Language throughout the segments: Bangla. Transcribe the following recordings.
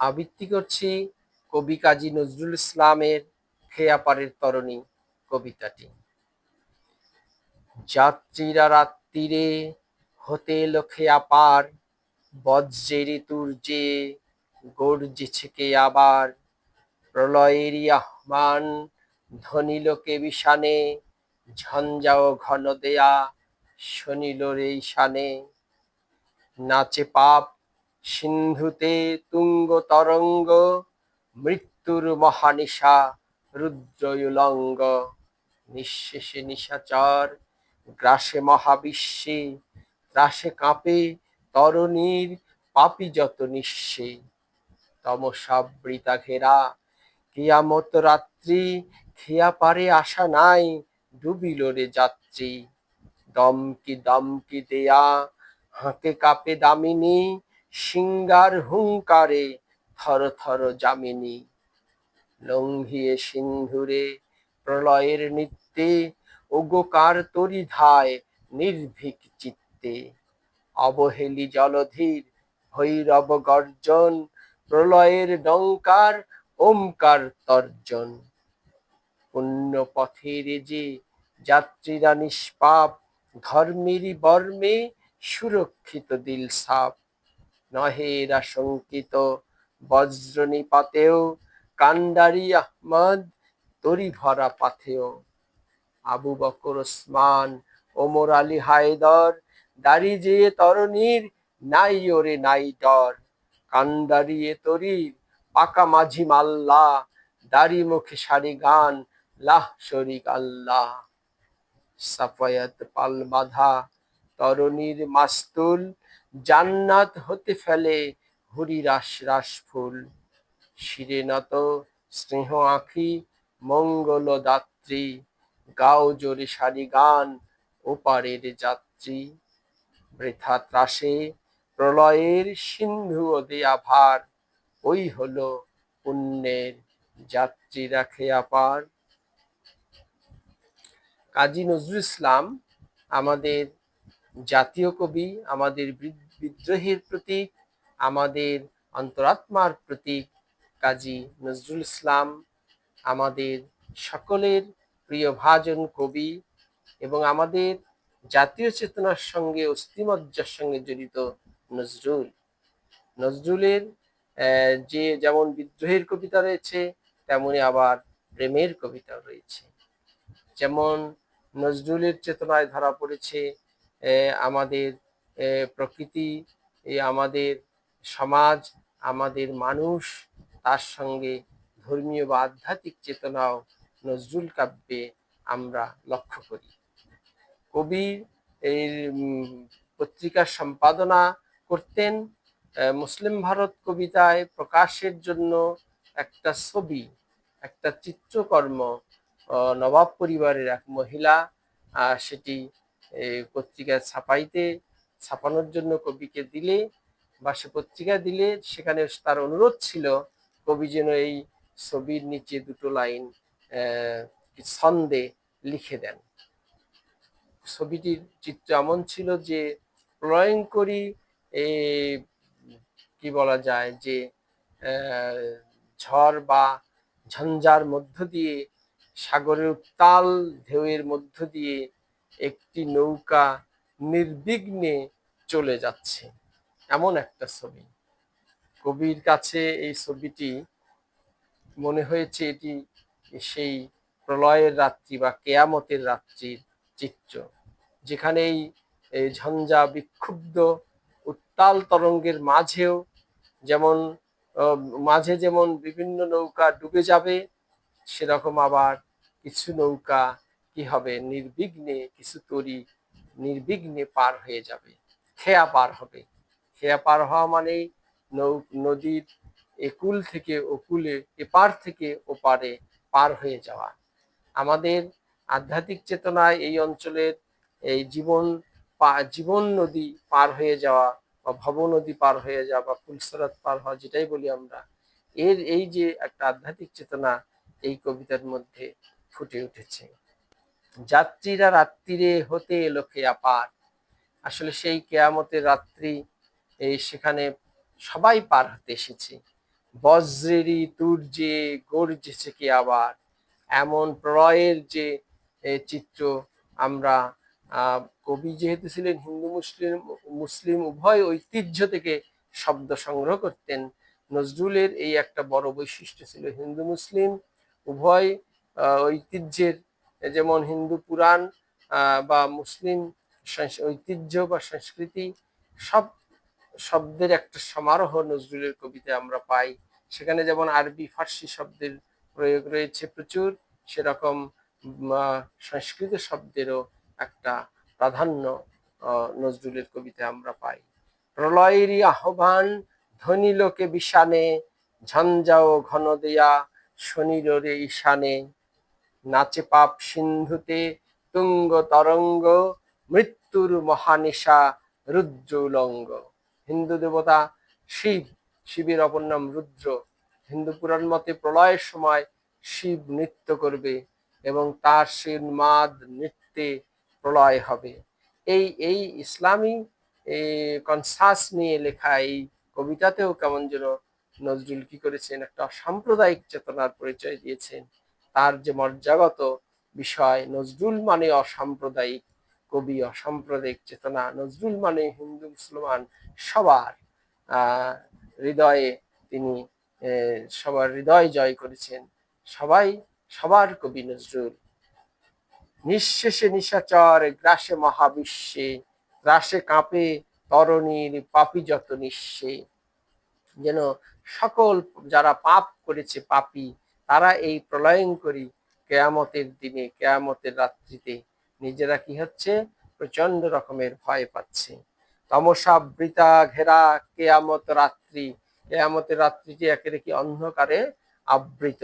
আবৃত্তি করছি কবি কাজী নজরুল ইসলামের খেয়াপাড়ের তরণী কবিতাটি। যাত্রীরা রাত্রিরে হতে খেয়াপার বজ্রের তুর্যে গর্জেছে কে আবার? প্রলয়েরই আহ্বান ধ্বনি লোকে বিষানে, ঝঞ্ঝাও ঘন দেয়া শনিল রে শানে। নাচে পাপ সিন্ধুতে তুঙ্গ তরঙ্গ মৃত্যুর মহানিশা, রুদ্রয়ুলঙ্গ। নিঃশেষে নিশাচর, গ্রাসে মহাবিশ্বে, ত্রাসে কাঁপে তরণীর পাপি যত নিঃশে তমসাবৃতা ঘেরা, কিয়ামত রাত্রি, খেয়া পারে আশা নাই, ডুবিল রে যাত্রী। দমকি দমকি দেয়া, হাঁকে কাপে দামিনী সিঙ্গার হুঙ্কারে থর থর যামিনী। লঙ্ঘিয়ে সিন্ধুরে প্রলয়ের নৃত্যে, ওগোকার তরি ধায় নির্ভীক চিত্তে। অবহেলি জলধীর ভৈরব গর্জন, প্রলয়ের ডঙ্কার ওমকার তর্জন। পুণ্য পথের যে যাত্রীরা নিষ্পাপ, ধর্মেরই বর্মে সুরক্ষিত দিল সাপ নহের আশঙ্কিত বজ্র নিপাতেও কান্ডারি আহমদ তরি ভরা পাথেও আবু বকর, ওসমান, ওমর আলী হায়দর, দাড়ি যে তরণীর, নাই ওরে নাই ডর। কান্ডারিয়ে তরির, পাকা মাঝি মাল্লা, দাড়ি মুখে সারি গান, লাহ শরিক আল্লাহ। সাফায়াত পাল বাধা, তরণীর মাস্তুল জান্নাত হতে ফেলে হরি রাস রাস ফুল। শিরে নত স্নেহ আঁখি, মঙ্গল দাত্রী, গাও জোরে সারি গান, ওপারের যাত্রী। বৃথা ত্রাসে প্রলয়ের সিন্ধু দেয়া আভার, ওই হলো পুণ্যের যাত্রী রাখে আপার। কাজী নজরুল ইসলাম আমাদের জাতীয় কবি, আমাদের বিদ্রোহের প্রতীক, আমাদের অন্তরাত্মার প্রতীক কাজী নজরুল ইসলাম, আমাদের সকলের প্রিয় ভাজন কবি এবং আমাদের জাতীয় চেতনার সঙ্গে অস্থিমজ্জার সঙ্গে জড়িত নজরুল। নজরুলের যে যেমন বিদ্রোহের কবিতা রয়েছে, তেমনি আবার প্রেমের কবিতা রয়েছে। যেমন নজরুলের চেতনায় ধরা পড়েছে আমাদের প্রকৃতি আমাদের সমাজ, আমাদের মানুষ, তার সঙ্গে ধর্মীয় বা আধ্যাত্মিক চেতনাও নজরুল কাব্যে আমরা লক্ষ্য করি। কবি এই পত্রিকার সম্পাদনা করতেন মুসলিম ভারত কবিতায় প্রকাশের জন্য একটা ছবি, একটা চিত্রকর্ম নবাব পরিবারের এক মহিলা সেটি পত্রিকায় ছাপাইতে ছাপানোর জন্য কবিকে দিলে বা সে পত্রিকা দিলে, সেখানে তার অনুরোধ ছিল কবি যেন এই ছবির নিচে দুটো লাইন ছন্দে লিখে দেন। ছবিটির চিত্র এমন ছিল যে, প্রলয়ঙ্করী কি বলা যায় যে ঝড় বা ঝঞ্ঝার মধ্য দিয়ে, সাগরের উত্তাল ঢেউয়ের মধ্য দিয়ে একটি নৌকা নির্বিঘ্নে চলে যাচ্ছে। এমন একটা ছবি। কবির কাছে এই ছবিটি মনে হয়েছে এটি সেই প্রলয়ের রাত্রি বা কেয়ামতের রাত্রির চিত্র, যেখানে এই ঝঞ্ঝা বিক্ষুব্ধ উত্তাল তরঙ্গের মাঝেও যেমন মাঝে যেমন বিভিন্ন নৌকা ডুবে যাবে, সেরকম আবার কিছু নৌকা কি হবে? নির্বিঘ্নে কিছু তরি নির্বিঘ্নে পার হয়ে যাবে। খেয়া পার হবে। খেয়া পার হওয়া মানেই নদীর একুল থেকে ওকুলে এপার থেকে ওপারে পার হয়ে যাওয়া। আমাদের আধ্যাত্মিক চেতনায় এই অঞ্চলের এই জীবন জীবন নদী পার হয়ে যাওয়া বা ভব নদী পার হয়ে যাওয়া বা ফুলসরাত পার হওয়া যেটাই বলি আমরা, এর এই যে একটা আধ্যাত্মিক চেতনা এই কবিতার মধ্যে ফুটে উঠেছে। যাত্রীরা রাত্রিরে হতে এলো খেয়া পার আসলে সেই কেয়ামতের রাত্রি এই সেখানে সবাই পার হতে এসেছে। বজ্রেরই তুর্যে গর্জেছে কি আবার? এমন প্রলয়ের যে চিত্র আমরা কবি যেহেতু ছিলেন হিন্দু, মুসলিম মুসলিম উভয় ঐতিহ্য থেকে শব্দ সংগ্রহ করতেন। নজরুলের এই একটা বড় বৈশিষ্ট্য ছিল হিন্দু, মুসলিম উভয় ঐতিহ্যের যেমন হিন্দু পুরাণ বা মুসলিম ঐতিহ্য বা সংস্কৃতি, সব শব্দের একটা সমারোহ নজরুলের কবিতায় আমরা পাই। সেখানে যেমন আরবি, ফার্সি শব্দের প্রয়োগ রয়েছে প্রচুর, সেরকম সংস্কৃত শব্দেরও একটা প্রাধান্য নজরুলের কবিতায় আমরা পাই। প্রলয়েরই আহ্বান, ধনী লোকে বিষানে, ঝঞ্ঝাও ঘন দেয়া শনিরে ঈশানে। নাচে পাপ সিন্ধুতে তুঙ্গ তরঙ্গ, মৃত্যুর মহানিশা রুদ্র উলঙ্গ হিন্দু দেবতা শিব, শিবের অপর নাম রুদ্র। হিন্দু পুরাণ মতে প্রলয়ের সময় শিব নৃত্য করবে এবং তার সেই উন্মাদ নৃত্যে প্রলয় হবে। এই এই ইসলামী কনসাস নিয়ে লেখা এই কবিতাতেও কেমন যেন নজরুল কি করেছেন, একটা সাম্প্রদায়িক চেতনার পরিচয় দিয়েছেন। তার যে মর্যাগত বিষয়, নজরুল মানে অসাম্প্রদায়িক কবি, অসাম্প্রদায়িক চেতনা, নজরুল মানে হিন্দু, মুসলমান সবার হৃদয়ে তিনি সবার হৃদয় জয় করেছেন। সবাই, সবার কবি নজরুল। নিঃশেষে নিশাচর, গ্রাসে মহাবিশ্বে, গ্রাসে কাঁপে তরণীর পাপি যত নিঃশে যেন সকল যারা পাপ করেছে, পাপী তারা এই প্রলয়ঙ্করী কেয়ামতের দিনে, কেয়ামতের রাত্রিতে নিজেরা কি হচ্ছে? প্রচণ্ড রকমের ভয় পাচ্ছে। তমসাবৃতা ঘেরা কেয়ামত রাত্রি। কেয়ামতের রাত্রিটি একেবারে কি অন্ধকারে আবৃত।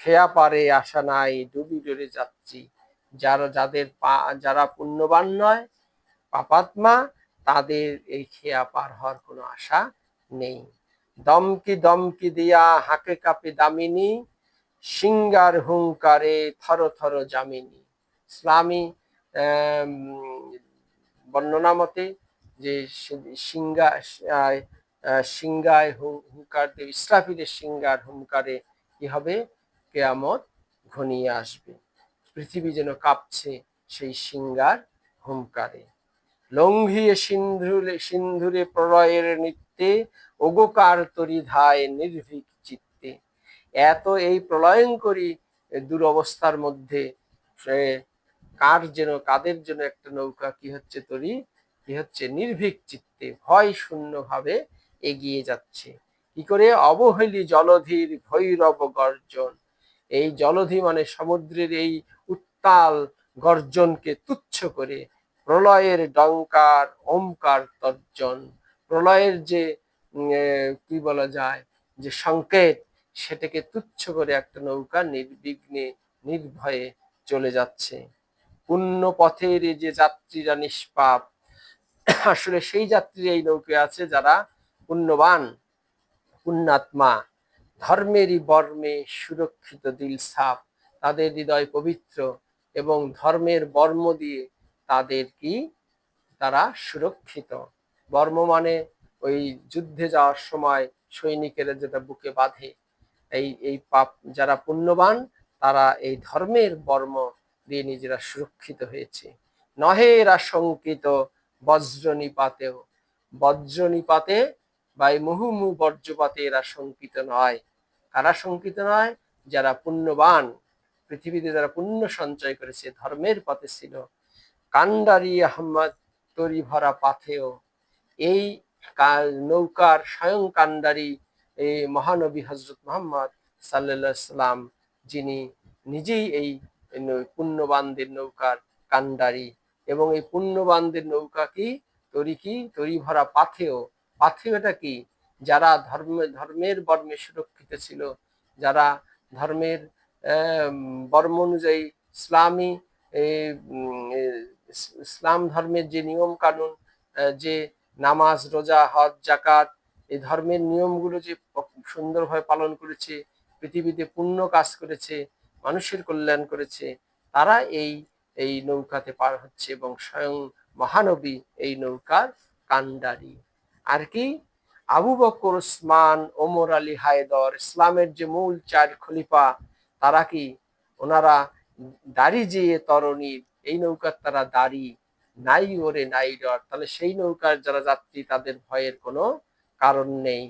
খেয়া পারে আশা নাই, ডুবি ডুবে যাচ্ছি। যারা যাদের পা, যারা পুণ্যবান নয়, পাপাত্মা, তাদের এই খেয়া পার হওয়ার কোনো আশা নেই। দমকি দমকি দিয়া হাঁকে কাপে দামিনী সিঙ্গার হুঙ্কারে থর থর জামিনী ইসলামী বর্ণনা মতে যে সিঙ্গা সিঙ্গায় হুঙ্কার দেব ইসরাফিলের সিঙ্গার হুঙ্কারে কি হবে? কেয়ামত ঘনিয়ে আসবে। পৃথিবী যেন কাঁপছে সেই সিঙ্গার হুঙ্কারে। লঙ্ঘিয়ে সিন্ধুরে সিন্ধুরে প্রলয়ের নৃত্যে ওগোকার তরি ধায় নির্ভীক চিত্তে এত এই প্রলয়ঙ্করী দুরবস্থার মধ্যে কার যেন, কাদের যেন একটা নৌকা কি হচ্ছে তরি, কি হচ্ছে নির্ভীক চিত্তে, ভয় শূন্য ভাবে এগিয়ে যাচ্ছে। কি করে? অবহেলি জলধির ভৈরব গর্জন। এই জলধি মানে সমুদ্রের এই উত্তাল গর্জনকে তুচ্ছ করে, প্রলয়ের ডঙ্কার, ওমকার তর্জন। প্রলয়ের যে কি বলা যায়? যে সংকেত সেটাকে তুচ্ছ করে একটা নৌকা নির্বিঘ্নে, নির্ভয়ে চলে যাচ্ছে। পুণ্য পথের যে যাত্রীরা নিষ্পাপ, আসলে সেই যাত্রী এই নৌকে আছে যারা পুণ্যবান, পুণ্যাত্মা, ধর্মেরই বর্মে সুরক্ষিত দিল সাপ, তাদের হৃদয় পবিত্র এবং ধর্মের বর্ম দিয়ে তাদের কি? তারা সুরক্ষিত। বর্ম মানে ওই যুদ্ধে যাওয়ার সময় সৈনিকেরা যেটা বুকে বাঁধে এই এই পাপ যারা পুণ্যবান, তারা এই ধর্মের বর্ম দিয়ে নিজেরা সুরক্ষিত হয়েছে। নহের আশঙ্কিত বজ্র নিপাতেও বজ্র নিপাতে বা এই মুহুমু বর্জ্যপাতে এরা শঙ্কিত নয়। কারা শঙ্কিত নয়? যারা পুণ্যবান। পৃথিবীতে যারা পুণ্য সঞ্চয় করেছে, ধর্মের পথে ছিল। কান্ডারি আহমদ তরি ভরা পাথেও এই নৌকার স্বয়ং কান্ডারি এই মহানবী হজরত মোহাম্মদ সাল্লাম যিনি নিজেই এই পুণ্যবানদের নৌকার কান্ডারি এবং এই পুণ্যবানদের নৌকা কি? তরি কি? তরি ভরা পাথেও পাথেওটা কি? যারা ধর্ম, ধর্মের বর্মে সুরক্ষিত ছিল, যারা ধর্মের বর্ম অনুযায়ী ইসলামী ইসলাম ধর্মের যে নিয়ম কানুন যে নামাজ, রোজা, হজ জাকাত এই ধর্মের নিয়মগুলো যে সুন্দরভাবে পালন করেছে, পৃথিবীতে পুণ্য কাজ করেছে, মানুষের কল্যাণ করেছে, তারা এই এই নৌকাতে পার হচ্ছে এবং স্বয়ং মহানবী এই নৌকার কান্ডারি আর কি? আবু বকর, ওসমান, ওমর আলী, হায়দর, ইসলামের যে মূল চার খলিফা, তারা কি? ওনারা দাড়ি যে তরণীর এই নৌকার তারা দাড়ি, নাই ওরে নাই ডর তাহলে সেই নৌকার যারা যাত্রী, তাদের ভয়ের কোনো কারণ নেই।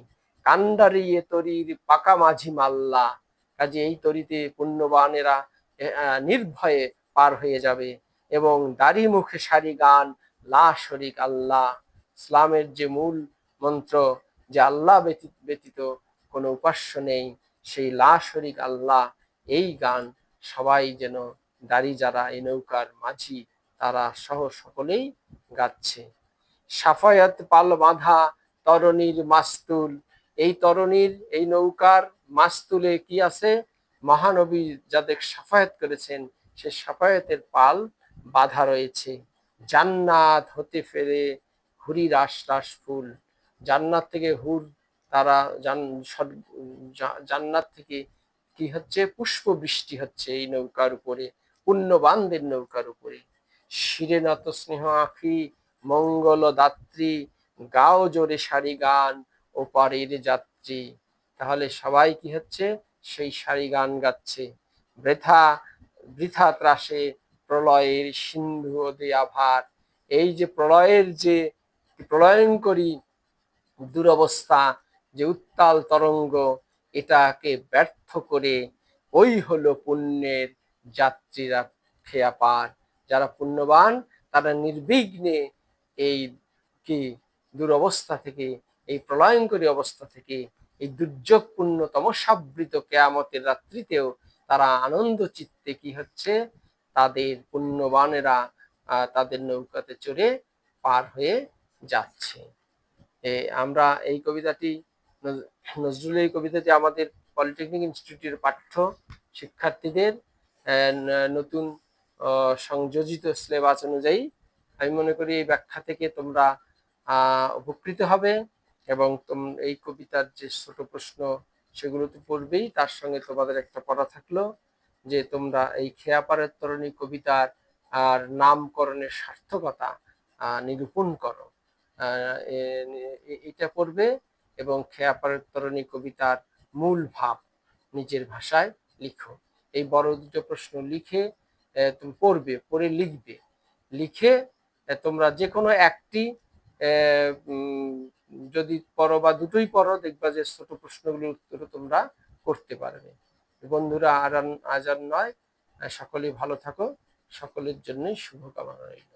কান্ডারি এ তরির পাকা মাঝি মাল্লা, কাজে এই তরিতে পুণ্যবানেরা নির্ভয়ে পার হয়ে যাবে এবং দাড়ি মুখে সারি গান, লা শরিক আল্লাহ। ইসলামের যে মূল মন্ত্র, যে আল্লাহ ব্যতীত ব্যতীত কোনো উপাস্য নেই, সেই লা শরিক আল্লাহ, এই গান সবাই যেন দাড়ি যারা, এই নৌকার মাঝি, তারা সহ সকলেই গাচ্ছে। সাফায়াত পাল বাঁধা তরণীর মাস্তুল। এই তরণীর, এই নৌকার মাস্তুলে কি আছে? মহানবী যাদের সাফায়াত করেছেন, সে সাফায়াতের পাল বাধা রয়েছে। জান্নাত হতে ফেরে হুরি রাস রাস ফুল। জান্নাত থেকে হুর তারা জান্নাত থেকে কি হচ্ছে? পুষ্প বৃষ্টি হচ্ছে এই নৌকার উপরে, পুণ্যবানদের নৌকার উপরে। শিরে নত স্নেহ আখি মঙ্গল দাত্রী গাও জোরে সারি গান ও পারের যাত্রী। তাহলে সবাই কি হচ্ছে? সেই সারি গান গাচ্ছে। বৃথা বৃথা ত্রাসে প্রলয়ের সিন্ধু আভার। এই যে প্রলয়ের যে প্রলয়ঙ্করী দুরবস্থা, যে উত্তাল তরঙ্গ, এটাকে ব্যর্থ করে ওই হলো পুণ্যের যাত্রীরা খেয়া পার। যারা পুণ্যবান, তারা নির্বিঘ্নে এই কি দুরবস্থা থেকে, এই প্রলয়ঙ্করী অবস্থা থেকে, এই দুর্যোগপূর্ণ তমসাবৃত কেয়ামতের রাত্রিতেও তারা আনন্দ চিত্তে কি হচ্ছে? তাদের পুণ্যবানেরা তাদের নৌকাতে চড়ে পার হয়ে যাচ্ছে। আমরা এই কবিতাটি নজরুল এই কবিতাটি আমাদের পলিটেকনিক ইনস্টিটিউটের পাঠ্য শিক্ষার্থীদের নতুন সংযোজিত সিলেবাস অনুযায়ী আমি মনে করি এই ব্যাখ্যা থেকে তোমরা উপকৃত হবে এবং এই কবিতার যে ছোট প্রশ্ন সেগুলো তো পড়বেই, তার সঙ্গে তোমাদের একটা পড়া থাকল যে তোমরা এই খেয়াপাড়ের তরণী কবিতার, আর নামকরণের সার্থকতা নিরূপণ করো। এটা পড়বে এবং খেয়াপাড়ের তরণী কবিতার মূল ভাব নিজের ভাষায় লিখো। এই বড় দুটো প্রশ্ন লিখে তুমি পড়বে, পড়ে লিখবে। লিখে তোমরা যে কোনো একটি যদি পড়ো বা দুটোই পড়ো, দেখবা যে ছোট প্রশ্নগুলোর উত্তর তোমরা করতে পারবে। বন্ধুরা আর নয়। সকলেই ভালো থাকো। সকলের জন্যই শুভকামনা রইল।